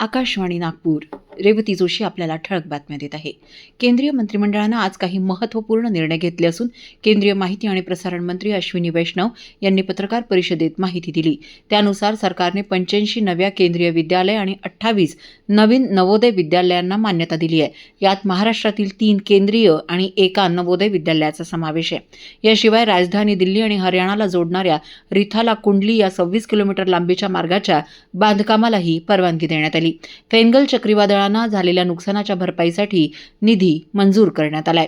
आकाशवाणी नागपूर. रेवती जोशी आपल्याला ठळक बातम्या देत आहे. केंद्रीय मंत्रिमंडळानं आज काही महत्त्वपूर्ण निर्णय घेतले असून केंद्रीय माहिती आणि प्रसारण मंत्री अश्विनी वैष्णव यांनी पत्रकार परिषदेत माहिती दिली. त्यानुसार सरकारने पंच्याऐंशी नव्या केंद्रीय विद्यालय आणि अठ्ठावीस नवीन नवोदय विद्यालयांना मान्यता दिली आहे. यात महाराष्ट्रातील तीन केंद्रीय आणि एका नवोदय विद्यालयाचा समावेश आहे. याशिवाय राजधानी दिल्ली आणि हरियाणाला जोडणाऱ्या रिथाला कुंडली या सव्वीस किलोमीटर लांबीच्या मार्गाच्या बांधकामालाही परवानगी देण्यात आली. फेंगल चक्रीवादळानं झालेल्या नुकसानाच्या भरपाईसाठी निधी मंजूर करण्यात आलाय.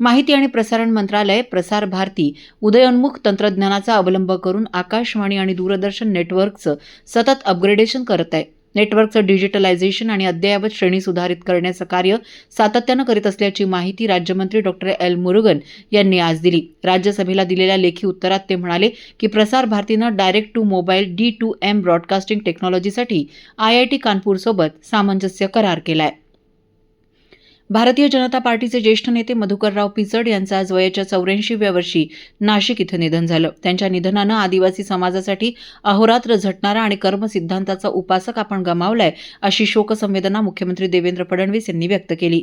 माहिती आणि प्रसारण मंत्रालय प्रसार भारती उदयोन्मुख तंत्रज्ञानाचा अवलंब करून आकाशवाणी आणि दूरदर्शन नेटवर्कचं सतत अपग्रेडेशन करत आहे. नेटवर्कचं डिजिटलायझेशन आणि अद्ययावत श्रेणी सुधारित करण्याचं कार्य सातत्यानं करीत असल्याची माहिती राज्यमंत्री डॉक्टर एल. मुरुगन यांनी आज दिली. राज्यसभेला दिलेल्या लेखी उत्तरात ते म्हणाले की प्रसार भारतीनं direct to mobile D to M broadcasting टेक्नॉलॉजीसाठी I I T कानपूरसोबत सामंजस्य करार केला आहे भारतीय जनता पार्टीचे ज्येष्ठ नेते मधुकरराव पिचड यांचं आज वयाच्या चौऱ्याऐंशीव्या वर्षी नाशिक इथं निधन झालं. त्यांच्या निधनानं आदिवासी समाजासाठी अहोरात्र झटणारा आणि कर्मसिद्धांताचा उपासक आपण गमावलाय अशी शोकसंवेदना मुख्यमंत्री देवेंद्र फडणवीस यांनी व्यक्त केली.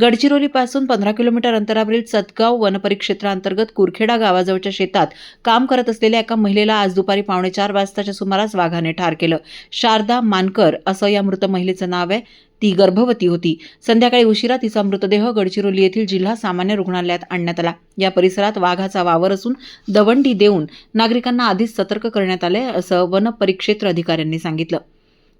गडचिरोलीपासून पंधरा किलोमीटर अंतरावरील चतगाव वनपरिक्षेत्रांतर्गत कुरखेडा गावाजवळच्या शेतात काम करत असलेल्या एका महिलेला आज दुपारी पावणेचार वाजताच्या सुमारास वाघाने ठार केलं. शारदा मानकर असं या मृत महिलेचं नाव आहे. ती गर्भवती होती. संध्याकाळी उशिरा तिचा मृतदेह गडचिरोली येथील जिल्हा सामान्य रुग्णालयात आणण्यात आला. या परिसरात वाघाचा वावर असून दवंडी देऊन नागरिकांना आधीच सतर्क करण्यात आले असं वन परिक्षेत्र अधिकाऱ्यांनी सांगितलं.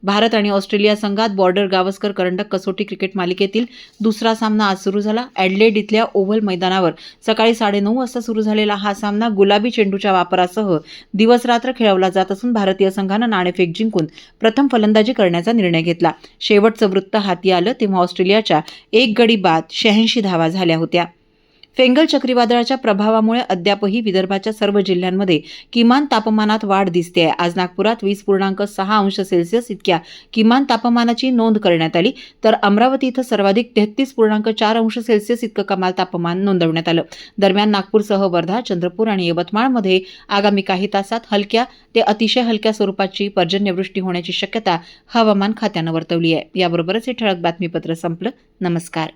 भारत आणि ऑस्ट्रेलिया संघात बॉर्डर गावस्कर करंडक कसोटी क्रिकेट मालिकेतील दुसरा सामना आज सुरू झाला. ॲडलेड इथल्या ओव्हल मैदानावर सकाळी साडेनऊ वाजता सुरू झालेला हा सामना गुलाबी चेंडूच्या वापरासह दिवसरात्र खेळवला जात असून भारतीय संघानं नाणेफेक जिंकून प्रथम फलंदाजी करण्याचा निर्णय घेतला. शेवटचं वृत्त हाती आलं तेव्हा ऑस्ट्रेलियाच्या एक गडी बाद शहाऐंशी धावा झाल्या होत्या. फेंगल चक्रीवादळाच्या प्रभावामुळे अद्यापही विदर्भाच्या सर्व जिल्ह्यांमध्ये किमान तापमानात वाढ दिसते आहे आज नागपुरात वीस पूर्णांक सहा अंश सेल्सिअस इतक्या किमान तापमानाची नोंद करण्यात आली. तर अमरावती इथं सर्वाधिक तेहतीस पूर्णांक चार अंश सेल्सिअस इतकं कमाल तापमान नोंदवण्यात आलं. दरम्यान नागपूरसह वर्धा चंद्रपूर आणि यवतमाळमध्ये आगामी काही तासात हलक्या ते अतिशय हलक्या स्वरूपाची पर्जन्यवृष्टी होण्याची शक्यता हवामान खात्यानं वर्तवली आहे. याबरोबरच हे ठळक बातमीपत्र संपलं. नमस्कार.